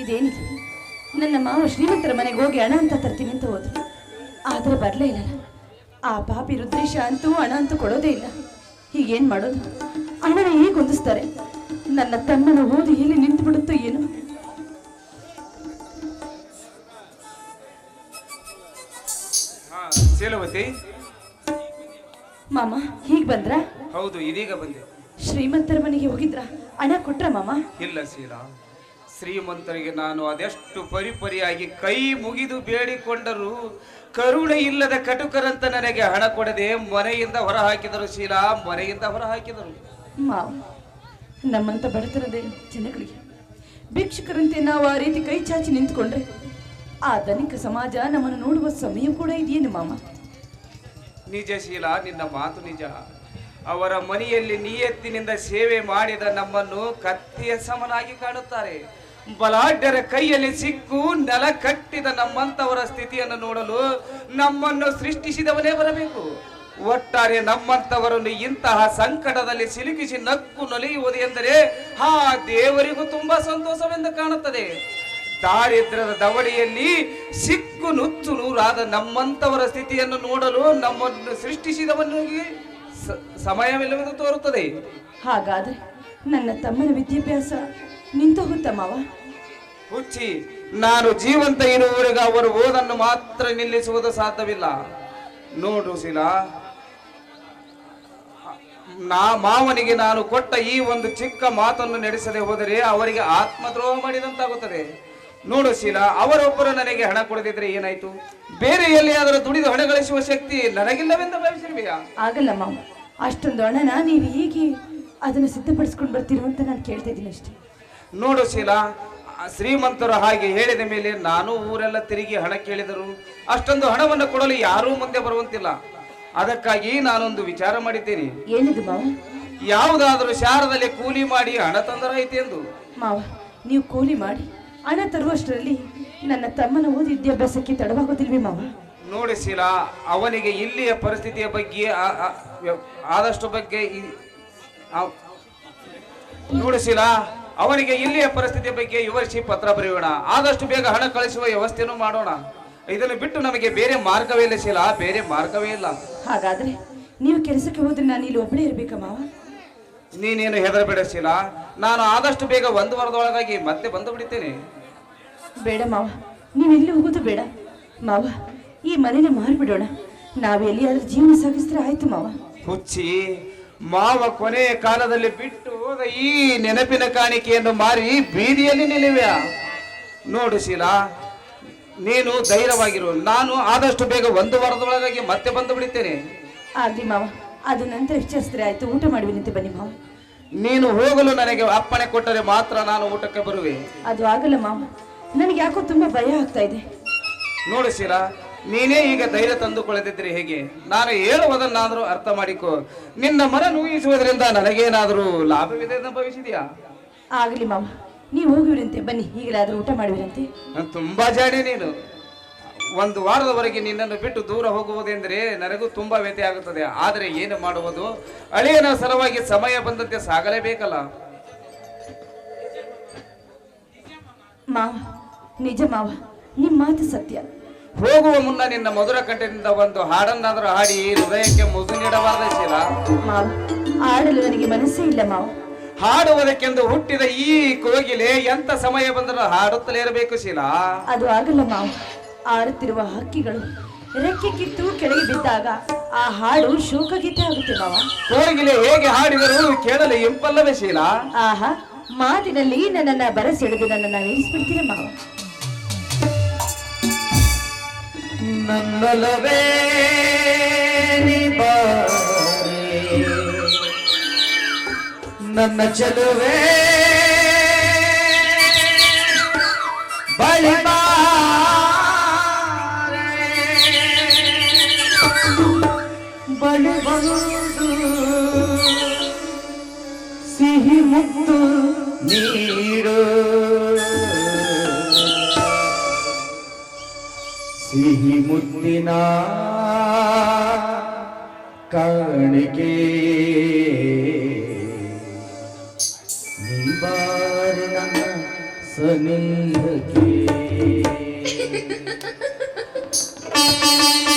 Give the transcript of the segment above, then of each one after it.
ಇದೇನಿದು? ನನ್ನ ಮಾವ ಶ್ರೀಮಂತರ ಮನೆಗೆ ಹೋಗಿ ಹಣ ಅಂತ ತರ್ತೀನಿ ಅಂತ ಹೋದ್ರು. ಆದರೆ ಬರಲೇ ಇಲ್ಲ ಆ ಪಾಪಿ ರುದ್ರೇಶ ಅಂತೂ ಹಣ ಅಂತೂ ಕೊಡೋದೇ ಇಲ್ಲ. ಹೀಗೇನು ಮಾಡೋದು? ಹಣನ ಹೇಗೆ ಹೊಂದಿಸ್ತಾರೆ ನನ್ನ ತಮ್ಮನ ಓದಿ ಎಲ್ಲಿ ನಿಂತು ಬಿಡುತ್ತೋ ಏನು? ಮಾಮ ಹೀಗ್ ಬಂದ್ರ? ಹೌದು ಇದೀಗ ಬಂದೆ. ಶ್ರೀಮಂತರ ಮನೆಗೆ ಹೋಗಿದ್ರ? ಹಣ ಕೊಟ್ರ ಮಾಮ? ಇಲ್ಲ ಶೀಲ. ಶ್ರೀಮಂತರಿಗೆ ನಾನು ಅದೆಷ್ಟು ಪರಿಪರಿಯಾಗಿ ಕೈ ಮುಗಿದು ಬೇಡಿಕೊಂಡರೂ ಕರುಣೆ ಇಲ್ಲದ ಕಟುಕರಂತ ನನಗೆ ಹಣ ಕೊಡದೆ ಮನೆಯಿಂದ ಹೊರ ಹಾಕಿದರು ಶೀಲಾ ಮನೆಯಿಂದ ಹೊರ ಹಾಕಿದರು ಮಾಮ ನಮ್ಮಂತ ಬಡತನದ ಜನಗಳಿಗೆ ಭಿಕ್ಷುಕರಂತೆ ನಾವು ಆ ರೀತಿ ಕೈ ಚಾಚಿ ನಿಂತ್ಕೊಂಡ್ರೆ ಆ ಧನಿಕ ಸಮಾಜ ನಮ್ಮನ್ನು ನೋಡುವ ಸಮಯ ಕೂಡ ಇದೆಯೇನು ಮಾಮ? ನಿಜ ಶೀಲಾ ನಿನ್ನ ಮಾತು ನಿಜ. ಅವರ ಮನೆಯಲ್ಲಿ ನಿಯತ್ತಿನಿಂದ ಸೇವೆ ಮಾಡಿದ ನಮ್ಮನ್ನು ಕತ್ತಿಯ ಸಮನಾಗಿ ಕಾಣುತ್ತಾರೆ. ಬಲಾಢ್ಯರ ಕೈಯಲ್ಲಿ ಸಿಕ್ಕು ನೆಲ ಕಟ್ಟಿದ ನಮ್ಮಂತವರ ಸ್ಥಿತಿಯನ್ನು ನೋಡಲು ನಮ್ಮನ್ನು ಸೃಷ್ಟಿಸಿದವನೇ ಬರಬೇಕು. ಒಟ್ಟಾರೆ ನಮ್ಮಂತವರನ್ನು ಇಂತಹ ಸಂಕಟದಲ್ಲಿ ಸಿಲುಕಿಸಿ ನಕ್ಕು ನಲಿಯುವುದು ಎಂದರೆ ಆ ದೇವರಿಗೂ ತುಂಬಾ ಸಂತೋಷವೆಂದು ಕಾಣುತ್ತದೆ. ದಾರಿದ್ರ್ಯದ ದವಡಿಯಲ್ಲಿ ಸಿಕ್ಕು ನುಚ್ಚು ನೂರಾದ ನಮ್ಮಂತವರ ಸ್ಥಿತಿಯನ್ನು ನೋಡಲು ನಮ್ಮನ್ನು ಸೃಷ್ಟಿಸಿದವನಿಗೆ ಸಮಯವಿಲ್ಲವೆಂದು ತೋರುತ್ತದೆ. ಹಾಗಾದ್ರೆ ನನ್ನ ತಮ್ಮನ ವಿದ್ಯಾಭ್ಯಾಸ ನಿಂತು ಹೋಗುತ್ತ ಮಾವ. ಹುಚ್ಚಿ ನಾನು ಜೀವಂತ ಇರುವವರೆಗೆ ಅವರು ಓದನ್ನು ಮಾತ್ರ ನಿಲ್ಲಿಸುವುದು ಸಾಧ್ಯವಿಲ್ಲ. ನೋಡು ಶಿಲಾ ನಾ ಮಾವನಿಗೆ ನಾನು ಕೊಟ್ಟ ಈ ಒಂದು ಚಿಕ್ಕ ಮಾತನ್ನು ನಡೆಸದೆ ಹೋದರೆ ಅವರಿಗೆ ಆತ್ಮದ್ರೋಹ ಮಾಡಿದಂತಾಗುತ್ತದೆ. ನೋಡು ಶೀಲಾ ಅವರೊಬ್ಬರು ನನಗೆ ಹಣ ಕೊಡದಿದ್ರೆ ಏನಾಯ್ತು? ಬೇರೆ ಎಲ್ಲಿಯಾದರೂ ದುಡಿದು ಹಣ ಗಳಿಸುವ ಶಕ್ತಿ ನನಗಿಲ್ಲವೆಂದು ಭಾವಿಸಿರುವೆಯಾ ಆಗಲ್ಲ ಮಾವ. ಅಷ್ಟೊಂದು ಹಣನ ನೀವು ಹೀಗೆ ಅದನ್ನು ಸಿದ್ಧಪಡಿಸ್ಕೊಂಡು ಬರ್ತೀರೋ ಅಂತ ನಾನು ಕೇಳ್ತಾ ಇದ್ದೀನಿ ಅಷ್ಟೇ. ನೋಡು ಶೀಲಾ ಶ್ರೀಮಂತರು ಹಾಗೆ ಹೇಳಿದ ಮೇಲೆ ನಾನು ಊರೆಲ್ಲ ತಿರುಗಿ ಹಣ ಕೇಳಿದರು. ಅಷ್ಟೊಂದು ಹಣವನ್ನು ಕೊಡಲು ಯಾರೂ ಮುಂದೆ ಬರುವಂತಿಲ್ಲ. ಅದಕ್ಕಾಗಿ ನಾನೊಂದು ವಿಚಾರ ಮಾಡಿದ್ದೇನೆ. ಏನಿದು ಮಾವ? ಯಾವುದಾದರೂ ಶಾರದಲ್ಲಿ ಕೂಲಿ ಮಾಡಿ ಹಣ ತಂದರಾಯ್ತು ಎಂದು. ಮಾವ ನೀವು ಕೂಲಿ ಮಾಡಿ ಹಣ ತರುವಷ್ಟರಲ್ಲಿ ನನ್ನ ತಮ್ಮನ ಓದಿ ವಿದ್ಯಾಭ್ಯಾಸಕ್ಕೆ ತಡವಾಗುತ್ತಿಲ್ವಿ ಮಾವ? ನೋಡಿ ಶೀಲಾ ಅವನಿಗೆ ಇಲ್ಲಿಯ ಪರಿಸ್ಥಿತಿಯ ಬಗ್ಗೆ ಆದಷ್ಟು ಬಗ್ಗೆ ಈ- ಅವನಿಗೆ ಇಲ್ಲಿಯ ಪರಿಸ್ಥಿತಿಯ ಬಗ್ಗೆ ವಿವರಿಸಿ ಪತ್ರ ಬರೆಯೋಣ. ಆದಷ್ಟು ಬೇಗ ಹಣ ಕಳಿಸುವ ವ್ಯವಸ್ಥೆಯನ್ನು ಮಾಡೋಣ. ಇದನ್ನು ಬಿಟ್ಟು ನಮಗೆ ಬೇರೆ ಮಾರ್ಗವೇ ಇಲ್ಲ ಶೀಲ. ಬೇರೆ ಮಾರ್ಗವೇ ಇಲ್ಲ. ಹಾಗಾದ್ರೆ ನೀವು ಕೆಲಸಕ್ಕೆ ಹೋದ್ರೆ ನಾನು ಇಲ್ಲಿ ಒಬ್ಬಳೇ ಇರ್ಬೇಕಾ ಮಾವ? ನೀನೇನು ಹೆದರಬೇಡ ಶೀಲ. ನಾನು ಆದಷ್ಟು ಬೇಗ ಒಂದು ವಾರದೊಳಗಾಗಿ ಮತ್ತೆ ಬಂದು ಬಿಡುತ್ತೇನೆ ಬೇಡ ಮಾವ. ನೀವು ಇಲ್ಲಿ ಹೋಗೋದು ಬೇಡ. ಮಾವ ಈ ಮನೇನ ಮಾರಿಬಿಡೋಣ. ನಾವು ಎಲ್ಲಿಯಾದ್ರೂ ಜೀವನ ಸಾಗಿಸಿದ್ರೆ ಆಯ್ತು ಮಾವ. ಹುಚ್ಚಿ ಮಾವ ಕೊನೆಯ ಕಾಲದಲ್ಲಿ ಬಿಟ್ಟು ಈ ನೆನಪಿನ ಕಾಣಿಕೆಯನ್ನು ಮಾರಿ ಬೀದಿಯಲ್ಲಿ ನಿಲ್ಲಿವೆ. ನೋಡು ಶೀಲಾ ನೀನು ಧೈರ್ಯವಾಗಿರು. ನಾನು ಆದಷ್ಟು ಬೇಗ ಒಂದು ವಾರದೊಳಗಾಗಿ ಮತ್ತೆ ಬಂದು ಬಿಡುತ್ತೇನೆ. ಆಗ್ಲಿ ಮಾವ ಅದು ನಂತರ ವಿಚಾರಿಸಿದ್ರೆ ಆಯ್ತು. ಊಟ ಮಾಡುವಿನಂತೆ ಬನ್ನಿ ಮಾವ. ನೀನು ಹೋಗಲು ನನಗೆ ಅಪ್ಪಣೆ ಕೊಟ್ಟರೆ ಮಾತ್ರ ನಾನು ಊಟಕ್ಕೆ ಬರುವೆ. ಅದು ಆಗಲ್ಲ ಮಾವ. ನನಗೆ ಯಾಕೋ ತುಂಬಾ ಭಯ ಆಗ್ತಾ ಇದೆ. ನೋಡು ಶೀಲಾ ನೀನೇ ಈಗ ಧೈರ್ಯ ತಂದುಕೊಳ್ಳದಿದ್ರೆ ಹೇಗೆ? ನಾನು ಹೇಳುವುದನ್ನಾದರೂ ಅರ್ಥ ಮಾಡಿಕೊ. ನಿನ್ನ ಮನ ನೋಯಿಸುವುದರಿಂದ ನನಗೇನಾದರೂ ಲಾಭವಿದೆ ಎಂದು ಭಾವಿಸಿದೆಯಾ? ಆಗಲಿ ಮಾಮ ನೀವು ಹೋಗಿರಂತೆ ಬನ್ನಿ ಈಗಲಾದರೂ ಊಟ ಮಾಡುವಿರಂತೆ. ನಾನು ತುಂಬಾ ಜಾಣೆ ನೀನು. ಒಂದು ವಾರದವರೆಗೆ ನಿನ್ನನ್ನು ಬಿಟ್ಟು ದೂರ ಹೋಗುವುದೆಂದರೆ ನನಗೂ ತುಂಬಾ ವ್ಯತ್ಯೆ ಆಗುತ್ತದೆ. ಆದರೆ ಏನು ಮಾಡುವುದು? ಅಳಿಯನ ಸಲುವಾಗಿ ಸಮಯ ಬಂದಂತೆ ಸಾಗಲೇಬೇಕಲ್ಲ. ಮಾವ ನಿಜ ಮಾವ ನಿಮ್ಮ ಮಾತು ಸತ್ಯ. ಹೋಗುವ ಮುನ್ನ ನಿನ್ನ ಮಧುರ ಕಂಠದಿಂದ ಒಂದು ಹಾಡನ್ನಾದರೂ ಹಾಡಿ ಹೃದಯಕ್ಕೆ ಮುಸು ನೀಡಬಾರದ ಶೀಲ ಮಾವ ಆಡಲು ನನಗೆ ಮನಸ್ಸೇ ಇಲ್ಲ ಮಾವ. ಹಾಡುವುದಕ್ಕೆಂದು ಹುಟ್ಟಿದ ಈ ಕೋಗಿಲೆ ಎಂತ ಸಮಯ ಬಂದರೂ ಹಾಡುತ್ತಲೇ ಇರಬೇಕು ಶೀಲಾ. ಅದು ಆಗಲ್ಲ ಮಾವ. ಆಡುತ್ತಿರುವ ಹಕ್ಕಿಗಳು ರೆಕ್ಕೆ ಕಿತ್ತು ಕೆಳಗೆ ಬಿದ್ದಾಗ ಆ ಹಾಡು ಶೋಕಗೀತೆ ಆಗುತ್ತೆ ಮಾವ. ಕೋಗಿಲೆ ಹೇಗೆ ಹಾಡಿದರೂ ಕೇಳಲು ಇಂಪಲ್ಲವೇ ಶೀಲಾ. ಆಹಾ ಮಾತಿನಲ್ಲಿ ನನ್ನನ್ನ ಬರಸೆಳೆದು ನನ್ನನ್ನ ನಿಲ್ಲಿಸ್ಬಿಡ್ತೀರ ಮಾವ. ನನ್ನಲವೇ ನನ್ನ ಚಲುವೆ ಬಳಿ ಬಳುವುದು ಸಿಹಿ ಮುತ್ತು मुन्निना कर्ण के निवारणा सनिध के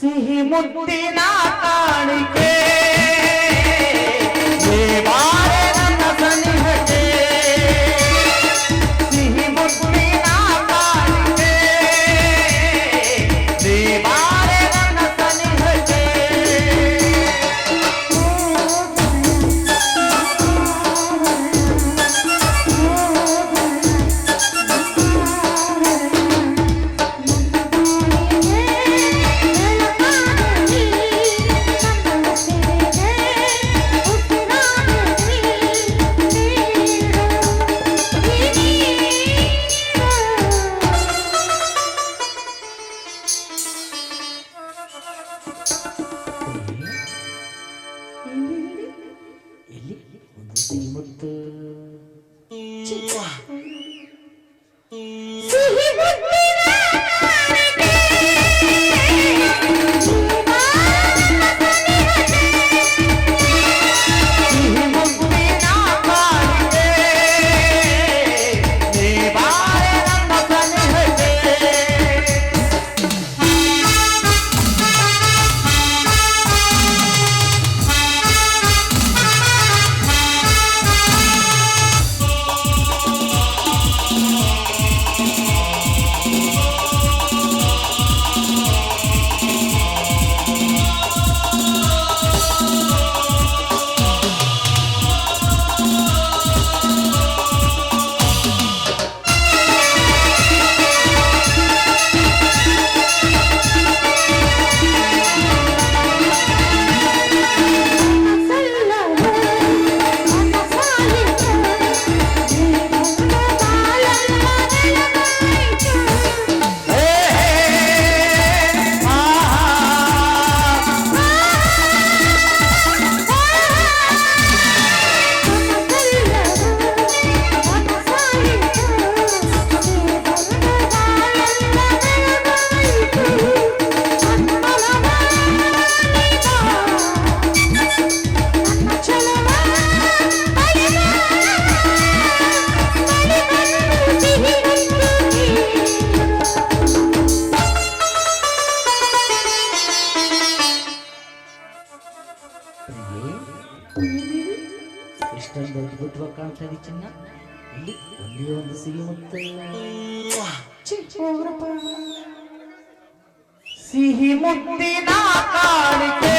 सिंह मुद्दी ना काण के ಕಾಣ್ತದೆ ಚಿನ್ನ ಇಲ್ಲಿ ಒಂದೇ ಒಂದು ಸಿಹಿ ಮುತ್ತು ಸಿಹಿ ಮುತ್ತಿನ ಕಾಣಿಕೆ